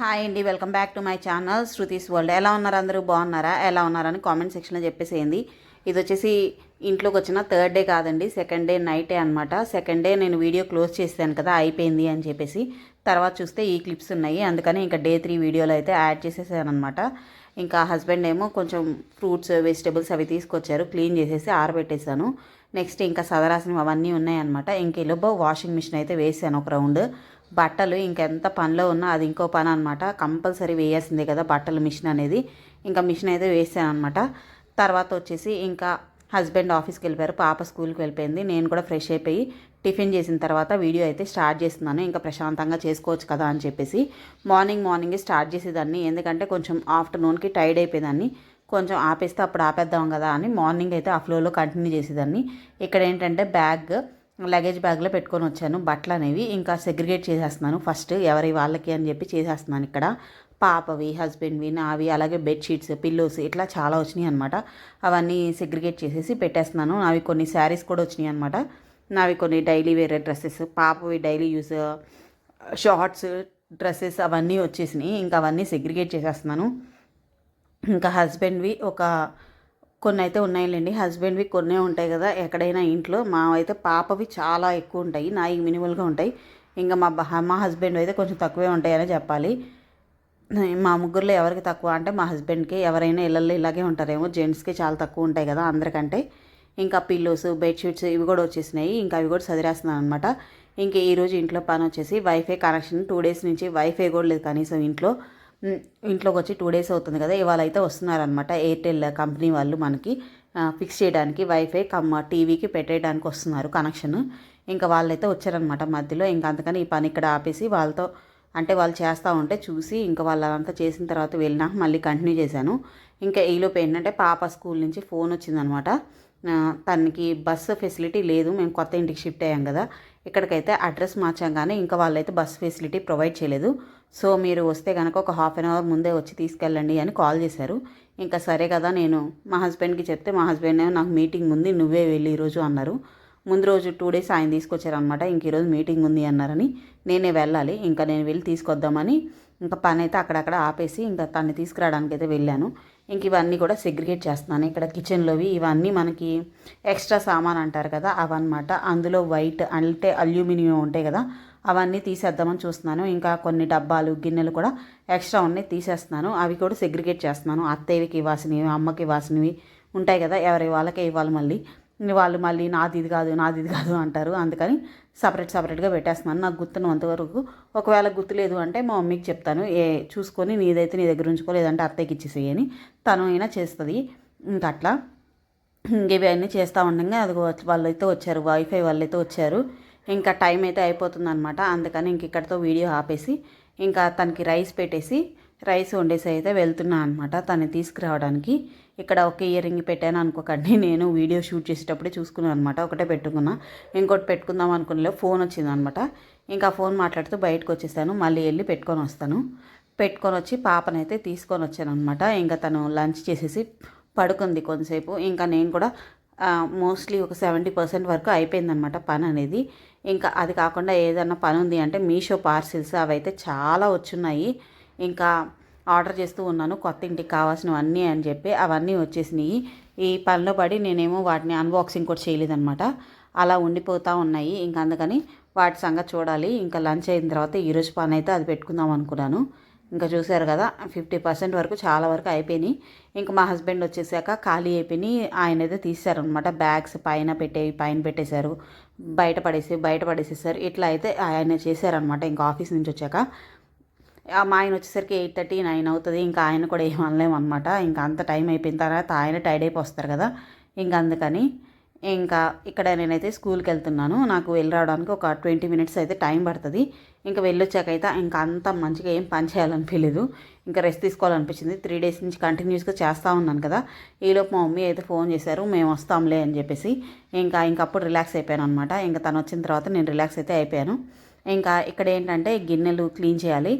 Hi అండి welcome back to my channel Shruti's world. ఎలా ఉన్నారు అందరూ? బాగున్నారా? ఎలా ఉన్నారని కామెంట్ సెక్షన్లో చెప్పేసేయండి. ఇది వచ్చేసి ఇంట్లోకి వచ్చిన థర్డ్ డే కాదండి సెకండ్ డే నైటే అనమాట సెకండ్ డే నేను వీడియో క్లోజ్ చేశాను కదా అయిపోయింది అని చెప్పేసి. తర్వాత చూస్తే ఈ క్లిప్స్ ఉన్నాయి అందుకని ఇంకా డే త్రీ వీడియోలో అయితే యాడ్ చేసేసాను అనమాట ఇంకా హస్బెండ్ ఏమో కొంచెం ఫ్రూట్స్ వెజిటేబుల్స్ అవి తీసుకొచ్చారు క్లీన్ చేసేసి ఆరబెట్టేశాను. నెక్స్ట్ ఇంకా సదరాసినవి అవన్నీ ఉన్నాయన్నమాట ఇంక ఇలోబో వాషింగ్ మిషన్ అయితే వేసాను ఒక రౌండ్. బట్టలు ఇంకెంత పనిలో ఉన్నా అది ఇంకో పని అనమాట కంపల్సరీ వేయాల్సిందే కదా బట్టలు మిషన్ అనేది. ఇంకా మిషన్ అయితే వేసాను అనమాట తర్వాత వచ్చేసి ఇంకా హస్బెండ్ ఆఫీస్కి వెళ్ళిపోయారు. పాప స్కూల్కి వెళ్ళిపోయింది. నేను కూడా ఫ్రెష్ అయిపోయి టిఫిన్ చేసిన తర్వాత వీడియో అయితే స్టార్ట్ చేస్తున్నాను. ఇంకా ప్రశాంతంగా చేసుకోవచ్చు కదా అని చెప్పేసి మార్నింగ్ మార్నింగే స్టార్ట్ చేసేదాన్ని. ఎందుకంటే కొంచెం ఆఫ్టర్నూన్కి టైర్డ్ అయిపోయేదాన్ని. కొంచెం ఆపేస్తే అప్పుడు ఆపేద్దాం కదా అని మార్నింగ్ అయితే ఆ ఫ్లోలో కంటిన్యూ చేసేదాన్ని. ఇక్కడ ఏంటంటే బ్యాగ్ లగేజ్ బ్యాగ్లో పెట్టుకొని వచ్చాను. బట్టలు అనేవి ఇంకా సెగ్రిగేట్ చేసేస్తున్నాను. ఫస్ట్ ఎవరి వాళ్ళకి అని చెప్పి చేసేస్తున్నాను ఇక్కడ. పాపవి హస్బెండ్వి నావి అలాగే బెడ్షీట్స్ పిల్లోస్ ఇట్లా చాలా వచ్చినాయి అనమాట అవన్నీ సెగ్రిగేట్ చేసేసి పెట్టేస్తున్నాను. నావి కొన్ని శారీస్ కూడా వచ్చినాయి అనమాట నావి కొన్ని డైలీ వేరే డ్రెస్సెస్ పాపవి డైలీ యూస్ షార్ట్స్ డ్రెస్సెస్ అవన్నీ వచ్చేసినాయి. ఇంకా అవన్నీ సెగ్రిగేట్ చేసేస్తున్నాను. ఇంకా హస్బెండ్వి ఒక కొన్ని అయితే ఉన్నాయిలేండి. హస్బెండ్వి కొన్నే ఉంటాయి కదా ఎక్కడైనా ఇంట్లో. మా అయితే పాపవి చాలా ఎక్కువ ఉంటాయి నాయి మినిమల్గా ఉంటాయి. ఇంకా మా బ- మా హస్బెండ్ అయితే కొంచెం తక్కువే ఉంటాయని చెప్పాలి. మా ముగ్గురులో ఎవరికి తక్కువ అంటే మా హస్బెండ్కి. ఎవరైనా ఇళ్ళల్లో ఇలాగే ఉంటారేమో. జెంట్స్కి చాలా తక్కువ ఉంటాయి కదా అందరికంటే. ఇంకా పిల్లోస్ బెడ్షీట్స్ ఇవి కూడా వచ్చేసినాయి. ఇంకా అవి కూడా చదివేస్తున్నాను అనమాట ఇంకా ఈరోజు ఇంట్లో పని వచ్చేసి వైఫై కనెక్షన్ టూ డేస్ నుంచి వైఫై కూడా లేదు కనీసం ఇంట్లో. ఇంట్లోకి వచ్చి టూ డేస్ అవుతుంది కదా ఇవాళ అయితే వస్తున్నారనమాట ఎయిర్టెల్ కంపెనీ వాళ్ళు మనకి ఫిక్స్ చేయడానికి వైఫై కమ్ టీవీకి పెట్టేయడానికి వస్తున్నారు కనెక్షన్ ఇంకా వాళ్ళైతే వచ్చారనమాట మధ్యలో. ఇంకా అందుకని ఈ పని ఇక్కడ ఆపేసి వాళ్ళతో అంటే వాళ్ళు చేస్తూ ఉంటే చూసి ఇంకా వాళ్ళంతా చేసిన తర్వాత వెళ్ళినాక మళ్ళీ కంటిన్యూ చేశాను. ఇంకా ఈలోపు ఏంటంటే పాప స్కూల్ నుంచి ఫోన్ వచ్చిందనమాట తనకి బస్సు ఫెసిలిటీ లేదు మేము కొత్త ఇంటికి షిఫ్ట్ అయ్యాం కదా. ఇక్కడికైతే అడ్రస్ మార్చాం కానీ ఇంకా వాళ్ళైతే బస్ ఫెసిలిటీ ప్రొవైడ్ చేయలేదు. సో మీరు వస్తే కనుక ఒక హాఫ్ అన్ అవర్ ముందే వచ్చి తీసుకెళ్ళండి అని కాల్ చేశారు. ఇంకా సరే కదా నేను మా హస్బెండ్కి చెప్తే మా హస్బెండ్ నాకు మీటింగ్ ఉంది నువ్వే వెళ్ళి ఈరోజు అన్నారు. ముందు రోజు టూ డేస్ ఆయన తీసుకొచ్చారనమాట ఇంక ఈరోజు మీటింగ్ ఉంది అన్నారని. నేనే వెళ్ళాలి ఇంకా నేను వెళ్ళి తీసుకొద్దామని. ఇంకా పని అయితే అక్కడక్కడ ఆపేసి ఇంకా తన్ని తీసుకురావడానికి అయితే వెళ్ళాను. ఇంక ఇవన్నీ కూడా సెగ్రిగేట్ చేస్తున్నాను. ఇక్కడ కిచెన్లోవి ఇవన్నీ మనకి ఎక్స్ట్రా సామాన్ అంటారు కదా అవన్నమాట. అందులో వైట్ అంటే అల్యూమినియం ఉంటాయి కదా అవన్నీ తీసేద్దామని చూస్తున్నాను. ఇంకా కొన్ని డబ్బాలు గిన్నెలు కూడా ఎక్స్ట్రా ఉన్నాయి తీసేస్తున్నాను. అవి కూడా సెగ్రిగేట్ చేస్తున్నాను. అత్తయ్యకి ఇవ్వాల్సినవి అమ్మకి ఇవ్వాల్సినవి ఉంటాయి కదా ఎవరి వాళ్ళకే ఇవ్వాలి మళ్ళీ. వాళ్ళు మళ్ళీ నాది ఇది కాదు నాది ఇది కాదు అంటారు. అందుకని సపరేట్ సపరేట్గా పెట్టేస్తున్నాను. నాకు గుర్తున్నంత వరకు ఒకవేళ గుర్తులేదు అంటే మా మమ్మీకి చెప్తాను. ఏ చూసుకొని నీదైతే నీ దగ్గర ఉంచుకో లేదంటే అత్తయ్యకి ఇచ్చేసేయని. తను అయినా చేస్తుంది. ఇంకా అట్లా. ఇంక ఇవన్నీ చేస్తూ ఉండగా అది వాళ్ళైతే వచ్చారు వైఫై వాళ్ళైతే వచ్చారు. ఇంకా టైం అయితే అయిపోతుందనమాట అందుకని ఇంక ఇక్కడితో వీడియో ఆపేసి ఇంకా తనకి రైస్ పెట్టేసి రైస్ వండేసి అయితే వెళ్తున్నా అనమాట తను తీసుకురావడానికి. ఇక్కడ ఒక ఇయర్ రింగ్ పెట్టాను అనుకోకండి. నేను వీడియో షూట్ చేసేటప్పుడే చూసుకున్నాను అనమాట ఒకటే పెట్టుకున్నా. ఇంకోటి పెట్టుకుందాం అనుకునే ఫోన్ వచ్చిందనమాట ఇంకా ఫోన్ మాట్లాడుతూ బయటకు వచ్చేసాను. మళ్ళీ వెళ్ళి పెట్టుకొని వస్తాను. పెట్టుకొని వచ్చి పాపనైతే తీసుకొని వచ్చాను అనమాట ఇంకా తను లంచ్ చేసేసి పడుకుంది కొంతసేపు. ఇంకా నేను కూడా మోస్ట్లీ ఒక సెవెంటీ పర్సెంట్ వరకు అయిపోయిందనమాట పని అనేది. ఇంకా అది కాకుండా ఏదైనా పని ఉంది అంటే మీషో పార్సిల్స్ అవైతే చాలా వచ్చున్నాయి. ఇంకా ఆర్డర్ చేస్తూ ఉన్నాను కొత్త ఇంటికి కావాల్సినవన్నీ అని చెప్పి అవన్నీ వచ్చేసినాయి. ఈ పనిలో పడి నేనేమో వాటిని అన్బాక్సింగ్ కూడా చేయలేదన్నమాట. అలా ఉండిపోతూ ఉన్నాయి. ఇంకా అందుకని వాటి సంగతి చూడాలి. ఇంకా లంచ్ అయిన తర్వాత ఈరోజు పని అయితే అది పెట్టుకుందాం అనుకున్నాను. ఇంకా చూశారు కదా ఫిఫ్టీ పర్సెంట్ వరకు చాలా వరకు అయిపోయినాయి. ఇంకా మా హస్బెండ్ వచ్చేసాక ఖాళీ అయిపోయినాయి. ఆయన అయితే తీశారనమాట బ్యాగ్స్ పైన పెట్టేవి పైన పెట్టేశారు. బయట పడేసి బయట పడేసేసారు. ఇట్లా అయితే ఆయన చేశారనమాట ఇంకా ఆఫీస్ నుంచి వచ్చాక. మా ఆయన వచ్చేసరికి ఎయిట్ థర్టీ నైన్ అవుతుంది. ఇంకా ఆయన కూడా ఏం అనలేము అనమాట ఇంకా అంత టైం అయిపోయిన తర్వాత ఆయన టైడ్ అయిపోస్తారు కదా. ఇంకా అందుకని ఇంకా ఇక్కడ నేనైతే స్కూల్కి వెళ్తున్నాను. నాకు వెళ్ళి రావడానికి ఒక ట్వంటీ మినిట్స్ అయితే టైం పడుతుంది. ఇంకా వెళ్ళొచ్చాక అయితే ఇంకా అంత మంచిగా ఏం పని చేయాలనిపించలేదు. ఇంకా రెస్ట్ తీసుకోవాలనిపించింది. త్రీ డేస్ నుంచి కంటిన్యూస్గా చేస్తూ ఉన్నాను కదా. ఈలోపు మా మమ్మీ అయితే ఫోన్ చేశారు మేము వస్తాంలే అని చెప్పేసి. ఇంకా ఇంకప్పుడు రిలాక్స్ అయిపోయాను అనమాట ఇంకా తను వచ్చిన తర్వాత నేను రిలాక్స్ అయితే అయిపోయాను. ఇంకా ఇక్కడ ఏంటంటే గిన్నెలు క్లీన్ చేయాలి.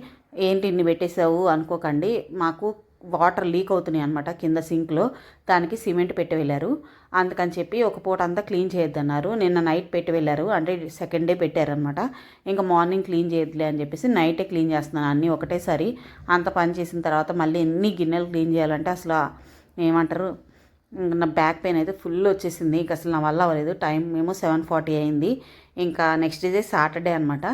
ఏంటి ఇన్ని పెట్టేసావు అనుకోకండి. మాకు వాటర్ లీక్ అవుతున్నాయి అనమాట కింద సింక్లో. దానికి సిమెంట్ పెట్టి వెళ్ళారు. అందుకని చెప్పి ఒక పూట అంతా క్లీన్ చేయొద్దన్నారు. నిన్న నైట్ పెట్టి వెళ్ళారు. అంటే సెకండ్ డే పెట్టారనమాట ఇంకా మార్నింగ్ క్లీన్ చేయొద్దులే అని చెప్పేసి నైటే క్లీన్ చేస్తున్నాను అన్నీ ఒకటేసారి. అంత పని చేసిన తర్వాత మళ్ళీ ఎన్ని గిన్నెలు క్లీన్ చేయాలంటే అసలు ఏమంటారు? నా బ్యాక్ పెయిన్ అయితే ఫుల్ వచ్చేసింది. ఇంకా అసలు నా వల్ల అవ్వలేదు. టైం ఏమో సెవెన్ ఫార్టీ అయింది. ఇంకా నెక్స్ట్ డే సాటర్డే అనమాట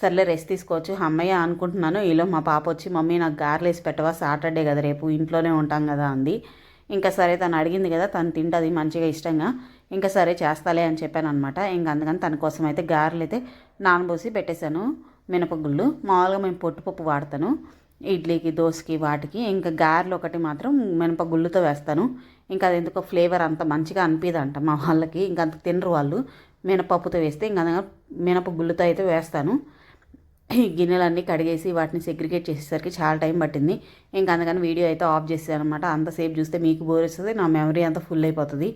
సర్లే రెస్ట్ తీసుకోవచ్చు. అమ్మయ్య అనుకుంటున్నాను. ఈలో మా పాప వచ్చి మమ్మీ నాకు గారెలు వేసి పెట్టవా? సాటర్డే కదా రేపు. ఇంట్లోనే ఉంటాం కదా అంది. ఇంకా సరే తను అడిగింది కదా తను తింటుంది మంచిగా ఇష్టంగా. ఇంకా సరే చేస్తాలే అని చెప్పాను అనమాట ఇంకా అందుకని తన కోసం అయితే గారెలు అయితే నానబోసి పెట్టేశాను. మినపగుళ్ళు. మామూలుగా మేము పొట్టుపప్పు వాడతాను. ఇడ్లీకి దోశకి వాటికి. ఇంకా గారెలు ఒకటి మాత్రం మినపగుళ్ళుతో వేస్తాను. ఇంకా అది ఎందుకో ఫ్లేవర్ అంత మంచిగా అనిపిదంట మా వాళ్ళకి. ఇంకా అంత తినరు వాళ్ళు. మినపప్పుతో వేస్తే ఇంకా మినప గుళ్ళుతో అయితే వేస్తాను. ఈ గిన్నెలన్నీ కడిగేసి వాటిని సెగ్రిగేట్ చేసేసరికి చాలా టైం పట్టింది. ఇంకా అందుకని వీడియో అయితే ఆఫ్ చేసాను అనమాట అంతసేపు చూస్తే మీకు బోర్ వస్తుంది. నా మెమరీ అంతా ఫుల్ అయిపోతుంది.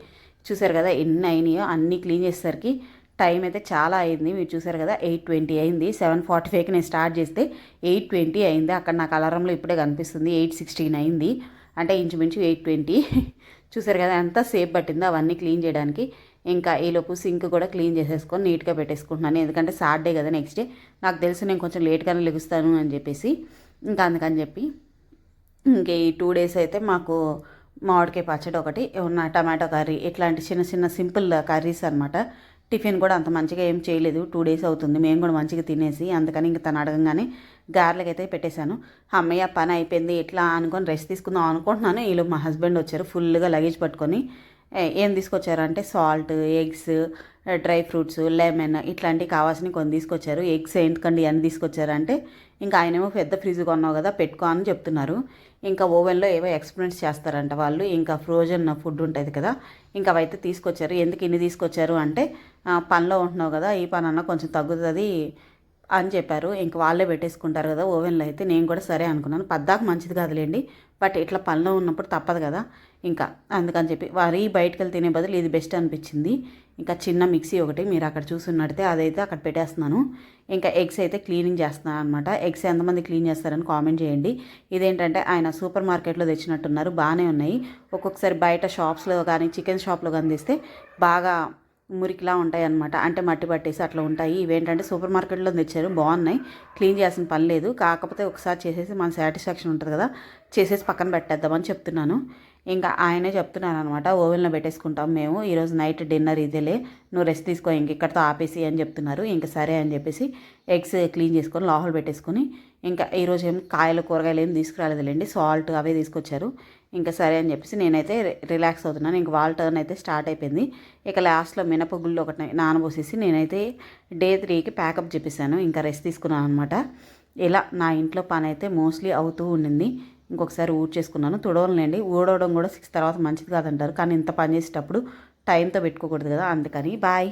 చూసారు కదా ఎన్ని అయినాయో అన్నీ క్లీన్ చేసేసరికి టైం అయితే చాలా అయింది. మీరు చూసారు కదా ఎయిట్ ట్వంటీ అయింది. సెవెన్ ఫార్టీ ఫైవ్కి నేను స్టార్ట్ చేస్తే ఎయిట్ ట్వంటీ అయింది. అక్కడ నాకు అలారంలో ఇప్పుడే కనిపిస్తుంది. ఎయిట్ సిక్స్టీన్ అయింది. అంటే ఇంచుమించు ఎయిట్ ట్వంటీ. చూసారు కదా ఎంత సేపు పట్టిందో అవన్నీ క్లీన్ చేయడానికి. ఇంకా ఈలోపు సింక్ కూడా క్లీన్ చేసేసుకొని నీట్గా పెట్టేసుకుంటున్నాను. ఎందుకంటే సాటర్డే కదా నెక్స్ట్ డే. నాకు తెలుసు నేను కొంచెం లేట్గానే లెగుస్తాను అని చెప్పేసి. ఇంకా అందుకని చెప్పి ఇంక ఈ టూ డేస్ అయితే మాకు మామిడికాయ పచ్చడి ఒకటి ఉన్న టమాటో కర్రీ ఇట్లాంటి చిన్న చిన్న సింపుల్ కర్రీస్ అనమాట టిఫిన్ కూడా అంత మంచిగా ఏం చేయలేదు. టూ డేస్ అవుతుంది. మేము కూడా మంచిగా తినేసి అందుకని ఇంక తను అడగంగానే గారెలకి అయితే పెట్టేశాను. అమ్మయ్య పని అయిపోయింది. ఎట్లా అనుకొని రెస్ట్ తీసుకుందాం అనుకుంటున్నాను. వీళ్ళు మా హస్బెండ్ వచ్చారు ఫుల్గా లగేజ్ పట్టుకొని. ఏం తీసుకొచ్చారంటే salt eggs dry fruits lemon ఇట్లాంటివి కావాల్సినవి కొన్ని తీసుకొచ్చారు. ఎగ్స్ ఎందుకండి అని తీసుకొచ్చారంటే ఇంకా ఆయనేమో పెద్ద ఫ్రిడ్జ్ కొన్నావు కదా పెట్టుకో అని చెప్తున్నారు. ఇంకా ఓవెన్లో ఏవో ఎక్స్పెరిమెంట్స్ చేస్తారంట వాళ్ళు. ఇంకా ఫ్రోజన్ ఫుడ్ ఉంటుంది కదా ఇంకా అవైతే తీసుకొచ్చారు. ఎందుకు ఇన్ని తీసుకొచ్చారు? అంటే పనిలో ఉంటున్నావు కదా ఈ పని అన్న కొంచెం తగ్గుతుంది అని చెప్పారు. ఇంక వాళ్ళే పెట్టేసుకుంటారు కదా ఓవెన్లో అయితే నేను కూడా సరే అనుకున్నాను. పద్దాకు మంచిది కాదులేండి బట్ ఇట్లా పనిలో ఉన్నప్పుడు తప్పదు కదా ఇంకా అందుకని చెప్పి వారి బయటకు వెళ్ళి తినే బదులు ఇది బెస్ట్ అనిపించింది. ఇంకా చిన్న మిక్సీ ఒకటి మీరు అక్కడ చూసున్నట్టే అదైతే అక్కడ పెట్టేస్తున్నాను. ఇంకా ఎగ్స్ అయితే క్లీనింగ్ చేస్తున్నాను అనమాట ఎగ్స్ ఎంతమంది క్లీన్ చేస్తారని కామెంట్ చేయండి. ఇదేంటంటే ఆయన సూపర్ మార్కెట్లో తెచ్చినట్టున్నారు బాగానే ఉన్నాయి. ఒక్కొక్కసారి బయట షాప్స్లో కానీ చికెన్ షాప్లో కానీ తెస్తే బాగా మురికిలా ఉంటాయి అనమాట అంటే మట్టి పట్టేసి అట్లా ఉంటాయి. ఇవేంటంటే సూపర్ మార్కెట్లో తెచ్చారు. బాగున్నాయి. క్లీన్ చేయాల్సిన పని లేదు. కాకపోతే ఒకసారి చేసేసి మన సాటిస్ఫాక్షన్ ఉంటుంది కదా చేసేసి పక్కన పెట్టేద్దామని చెప్తున్నాను. ఇంకా ఆయనే చెప్తున్నాను అనమాట ఓవెన్లో పెట్టేసుకుంటాం మేము. ఈరోజు నైట్ డిన్నర్ ఇదేలే. నువ్వు రెస్ట్ తీసుకో ఇంక ఇక్కడితో ఆపేసి అని చెప్తున్నారు. ఇంకా సరే అని చెప్పేసి ఎగ్స్ క్లీన్ చేసుకొని లోహలు పెట్టేసుకొని ఇంకా ఈరోజు ఏం కాయలు కూరగాయలు ఏం తీసుకురాలేదులేండి. సాల్ట్ అవే తీసుకొచ్చారు. ఇంకా సరే అని చెప్పేసి నేనైతే రిలాక్స్ అవుతున్నాను. ఇంక వాల్ టర్న్ అయితే స్టార్ట్ అయిపోయింది. ఇక లాస్ట్లో మినపగుళ్ళు ఒకటి నానబోసేసి నేనైతే డే త్రీకి ప్యాకప్ చెప్పేశాను. ఇంకా రెస్ట్ తీసుకున్నాను అనమాట ఇలా నా ఇంట్లో పని అయితే మోస్ట్లీ అవుతూ ఉండింది. ఇంకొకసారి ఊడ్చేసుకున్నాను తుడవలేండి ఊడవడం కూడా సిక్స్ తర్వాత మంచిది కాదంటారు. కానీ ఇంత పని చేసేటప్పుడు టైంతో పెట్టుకోకూడదు కదా అందుకని. బాయ్